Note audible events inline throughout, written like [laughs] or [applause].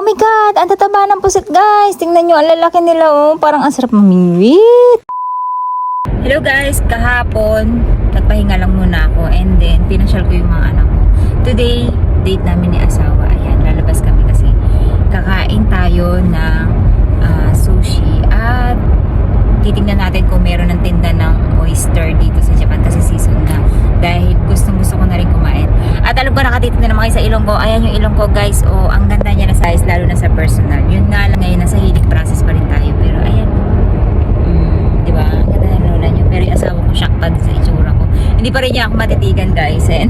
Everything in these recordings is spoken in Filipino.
Oh my God, ang tataba ng pusit guys. Tingnan nyo, ang lalaki nila oh. Parang ang sarap mamingwit. Hello guys, kahapon, nagpahinga lang muna ako and then pinasyal ko yung mga anak ko. Today, date namin ni asawa. Ayan, lalabas kami kasi kakain tayo ng ah, sushi at titingnan natin kung meron ng tinda ng oyster dito sa Japan kasi season na dahil gustong gusto ko na rin kumain. At alam ko nakatitig na naman kayo sa ilong ko. Ayan yung ilong ko guys. O, ang ganda niya na size lalo na sa personal. Yun nga lang ngayon nasa healing process pa rin tayo. Pero ayan. Mm, di ba? Ang ganda ng lola niyo. Pero yung asawa ko shock pa din sa itsura ko. Hindi pa rin niya ako matitigan guys. Eh.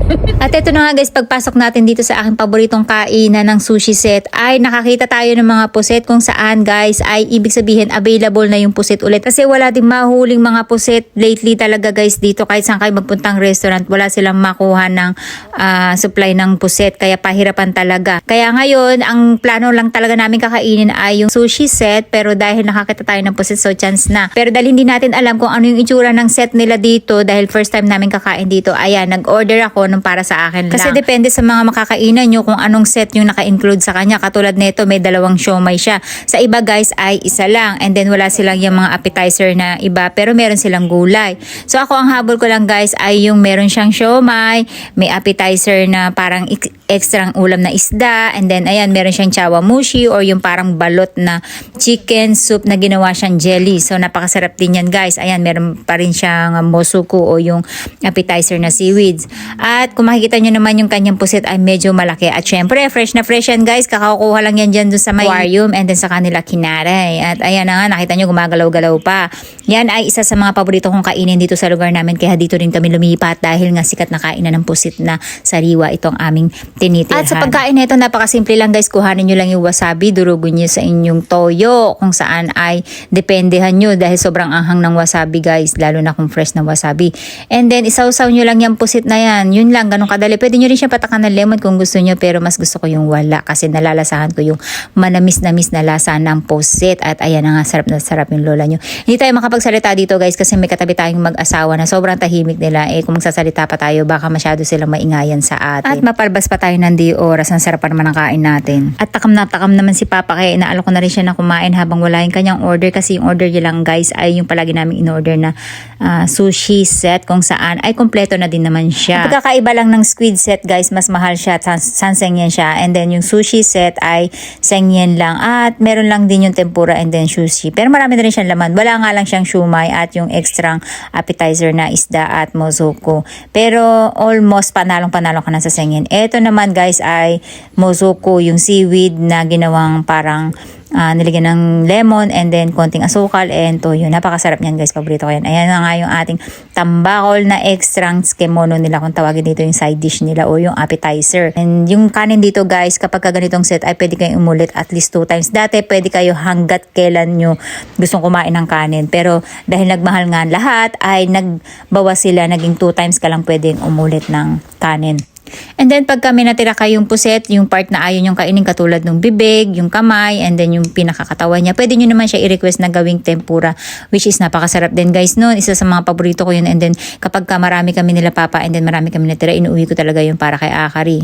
Ito na nga guys, pagpasok natin dito sa aking paboritong kainan ng sushi set ay nakakita tayo ng mga puset kung saan guys ay ibig sabihin available na yung puset ulit. Kasi wala din mahuling mga puset lately talaga guys dito kahit saan kayo magpuntang restaurant wala silang makuha ng ah, supply ng puset kaya pahirapan talaga. Kaya ngayon ang plano lang talaga namin kakainin ay yung sushi set pero dahil nakakita tayo ng puset so chance na. Pero dahil hindi natin alam kung ano yung itsura ng set nila dito dahil first time namin kakain dito ayan nag-order ako nung para sa akin lang. Kasi depende sa mga makakainan nyo kung anong set yung naka-include sa kanya. Katulad nito may dalawang siomay siya. Sa iba guys ay isa lang and then wala silang yung mga appetizer na iba pero meron silang gulay. So ako ang habol ko lang guys ay yung meron siyang siomay, may appetizer na parang extra ulam na isda and then ayan meron siyang chawamushi or yung parang balot na chicken soup na ginawa siyang jelly. So napakasarap din yan guys. Ayan meron pa rin siyang mosuku o yung appetizer na seaweeds. At kung makikita nyo naman yung kanyang pusit ay medyo malaki. At syempre fresh na fresh yan guys. Kakakuha lang yan dyan dun sa may aquarium and then sa kanila kinaray. At ayan na nga nakita nyo gumagalaw-galaw pa. Yan ay isa sa mga paborito kong kainin dito sa lugar namin. Kaya dito rin kami lumipat dahil nga sikat na kainan ng pusit na sariwa itong aming tinitirhan. At sa pagkain na ito, napakasimple lang guys. Kuhanin nyo lang yung wasabi, durugon nyo sa inyong toyo. Kung saan ay dependehan nyo dahil sobrang anghang ng wasabi guys. Lalo na kung fresh na wasabi. And then isawsaw nyo lang yung pusit na yan. Yun lang, ganun kadali. Pwede nyo rin siya patakan ng lemon kung gusto nyo. Pero mas gusto ko yung wala kasi nalalasahan ko yung manamis-namis na lasa ng pusit. At ayan na nga, sarap na sarap yung lola nyo. Hindi tayo makapagsalita dito guys kasi may katabi tayong mag-asawa na sobrang tahimik nila. Eh kung magsasalita pa tayo, baka masyado silang maingayan sa atin. At mapalbas pa tayo ng di oras. Ang sarap naman ng kain natin. At takam na takam naman si Papa kaya inaalok ko na rin siya na kumain habang wala yung kanyang order kasi yung order niya lang guys ay yung palagi namin in-order na ah, sushi set kung saan ay kompleto na din naman siya. Ang pagkakaiba lang ng squid set guys, mas mahal siya. Sans- sanseng yen siya. And then yung sushi set ay sengyen lang. At meron lang din yung tempura and then sushi. Pero marami na rin siyang laman. Wala nga lang siyang shumai at yung extra appetizer na isda at mozuko. Pero almost panalong panalo ka na sa sengyen. Ito naman guys ay mozuko, yung seaweed na ginawang parang ah, nilagyan ng lemon and then konting asukal and toyo. Napakasarap niyan guys. Paborito ko yan. Ayan na nga yung ating tambakol na extra skemono nila kung tawagin dito yung side dish nila o yung appetizer. And yung kanin dito guys, kapag ka ganitong set ay pwede kayong umulit at least two times. Dati pwede kayo hanggat kailan nyo gustong kumain ng kanin. Pero dahil nagmahal nga lahat ay nagbawas sila. Naging two times ka lang pwedeng umulit ng kanin. And then pag kami natira kayong puset, yung part na ayaw yung kainin katulad ng bibig, yung kamay, and then yung pinakakatawan niya, pwede nyo naman siya i-request na gawing tempura, which is napakasarap din guys noon. Isa sa mga paborito ko yun. And then kapag ka marami kami nila papa, and then marami kami natira, inuwi ko talaga yung para kay Akari.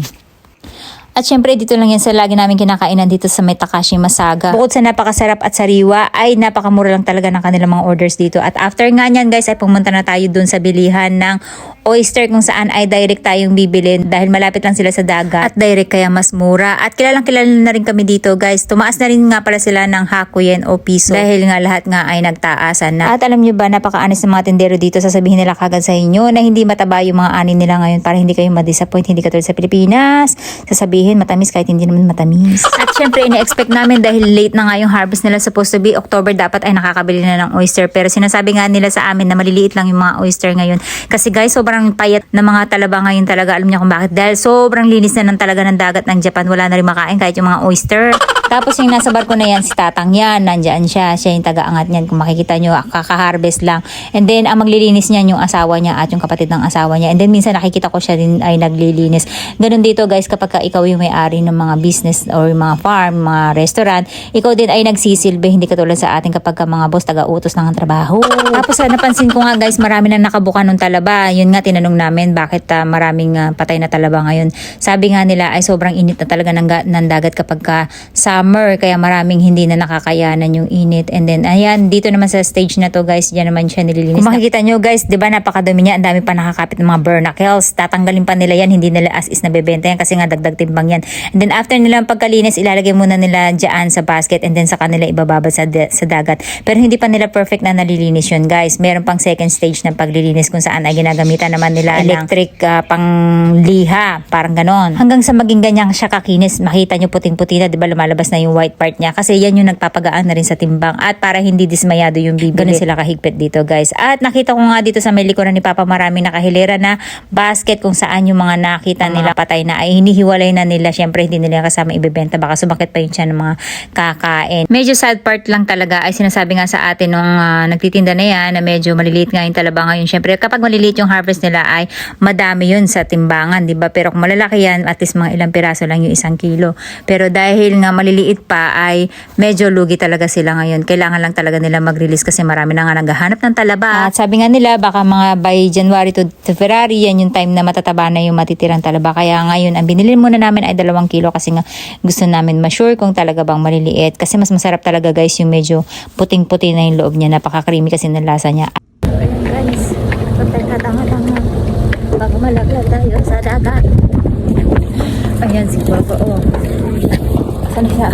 At syempre dito lang yan sa lagi namin kinakainan dito sa may Takashi Masaga. Bukod sa napakasarap at sariwa ay napakamura lang talaga ng kanilang mga orders dito. At after nga nyan guys ay pumunta na tayo dun sa bilihan ng oyster kung saan ay direct tayong bibilin dahil malapit lang sila sa dagat at direct kaya mas mura. At kilalang kilala na rin kami dito guys. Tumaas na rin nga pala sila ng hakuyen o piso dahil nga lahat nga ay nagtaasan na. At alam nyo ba napaka-honest ng mga tindero dito sasabihin nila kagad sa inyo na hindi mataba yung mga anin nila ngayon para hindi kayo ma-disappoint hindi katulad sa Pilipinas. Sasabihin matamis kahit hindi naman matamis. [laughs] At syempre ine-expect namin dahil late na nga yung harvest nila supposed to be October dapat ay nakakabili na ng oyster pero sinasabi nga nila sa amin na maliliit lang yung mga oyster ngayon kasi guys sobrang payat na mga talaba ngayon talaga alam niyo kung bakit dahil sobrang linis na ng talaga ng dagat ng Japan wala na rin makain kahit yung mga oyster [laughs] tapos yung nasa barko na yan, si Tatang yan, nandyan siya, siya yung taga-angat niyan. Kung makikita nyo, kaka-harvest lang. And then, ang maglilinis niyan yung asawa niya at yung kapatid ng asawa niya. And then, minsan nakikita ko siya din ay naglilinis. Ganun dito guys, kapag ka ikaw yung yung may-ari ng mga business or mga farm, mga restaurant, ikaw din ay nagsisilbi, hindi katulad sa atin kapag ka mga boss taga-utos ng trabaho. Tapos ah, napansin ko nga guys, marami na nakabuka ng talaba. Yun nga, tinanong namin bakit ah, maraming ah, patay na talaba ngayon. Sabi nga nila ay sobrang init na talaga ng, ng dagat kapag ka summer, kaya maraming hindi na nakakayanan yung init. And then, ayan, dito naman sa stage na to guys, dyan naman siya nililinis. Kung makikita nyo guys, di ba napakadumi niya, ang dami pa nakakapit ng mga burnacles. Tatanggalin pa nila yan, hindi nila as is nabebenta yan kasi nga dagdag timbang yan. And then after nila pagkalinis, ilalagay muna nila dyan sa basket and then sa kanila ibababa sa, sa dagat. Pero hindi pa nila perfect na nalilinis yun guys. Meron pang second stage ng paglilinis kung saan ay ginagamitan naman nila electric ah, pang liha, parang ganon. Hanggang sa maging ganyan siya kakinis, makita nyo puting-puti na, di ba lumalabas na yung white part niya kasi yan yung nagpapagaan na rin sa timbang at para hindi dismayado yung bibili. Ganun sila kahigpit dito guys. At nakita ko nga dito sa may likuran ni Papa maraming nakahilera na basket kung saan yung mga nakita nila patay na ay hinihiwalay na nila. Syempre hindi nila kasama ibebenta baka sumakit pa yun siya ng mga kakain. Medyo sad part lang talaga ay sinasabi nga sa atin nung ah, nagtitinda na yan na medyo maliliit nga yung talaba ngayon. Syempre kapag maliliit yung harvest nila ay madami yun sa timbangan, di ba? Pero kung malalaki yan, at least mga ilang piraso lang yung isang kilo. Pero dahil nga maliliit pa ay medyo lugi talaga sila ngayon. Kailangan lang talaga nila mag-release kasi marami na nga naghahanap ng talaba. At sabi nga nila baka mga by January to February yan yung time na matataba na yung matitirang talaba. Kaya ngayon ang binili muna namin ay dalawang kilo kasi nga gusto namin ma-sure kung talaga bang maliliit. Kasi mas masarap talaga guys yung medyo puting-puti na yung loob niya. Napaka-creamy kasi ng lasa niya. Guys, pagkakatanga-tanga bago malaglag tayo sa dagat. Ayan si Coco. Oh. Saan siya?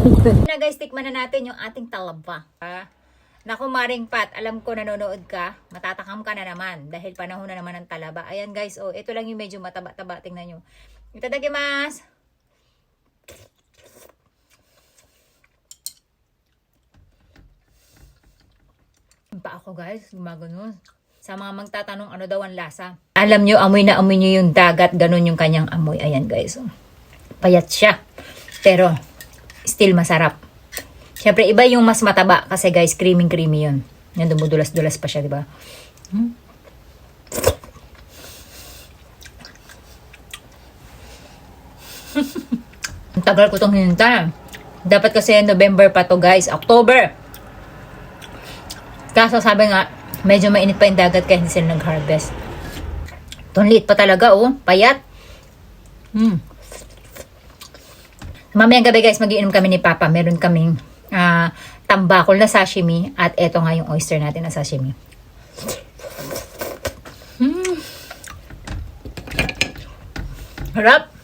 [laughs] na guys, tikman na natin yung ating talaba. Ah, Naku Maring Pat, alam ko nanonood ka, matatakam ka na naman dahil panahon na naman ng talaba. Ayan guys, oh, ito lang yung medyo mataba-taba. Tingnan nyo. Itadakimasu! pa ako guys, gumagano. Sa mga magtatanong ano daw ang lasa. Alam nyo, amoy na amoy nyo yung dagat, ganun yung kanyang amoy. Ayan guys. oh. Payat siya. Pero, still masarap. Siyempre, iba yung mas mataba kasi guys, creamy creamy yun. Yan, dumudulas-dulas pa siya, di ba? Hmm? Tagal ko itong hinintay. Dapat kasi November pa to guys. October. Kaso sabi nga, medyo mainit pa yung dagat kaya hindi sila nag-harvest. Tunlit pa talaga oh, payat. Hmm. Mamayang gabi guys, magiinom kami ni Papa. Meron kaming ah, tambakol na sashimi at eto nga yung oyster natin na sashimi. Hmm. Harap.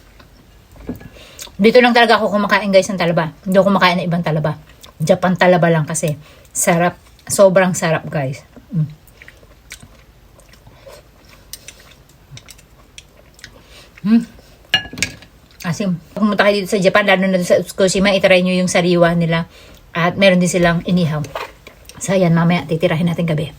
Dito lang talaga ako kumakain guys ng talaba. Hindi ako kumakain ng ibang talaba. Japan talaba lang kasi. Sarap. Sobrang sarap guys. Mm. Hmm. Asim. Pumunta kayo dito sa Japan, lalo na sa Tsukushima, itry nyo yung sariwa nila. At meron din silang inihaw. So, yan, mamaya titirahin natin gabi.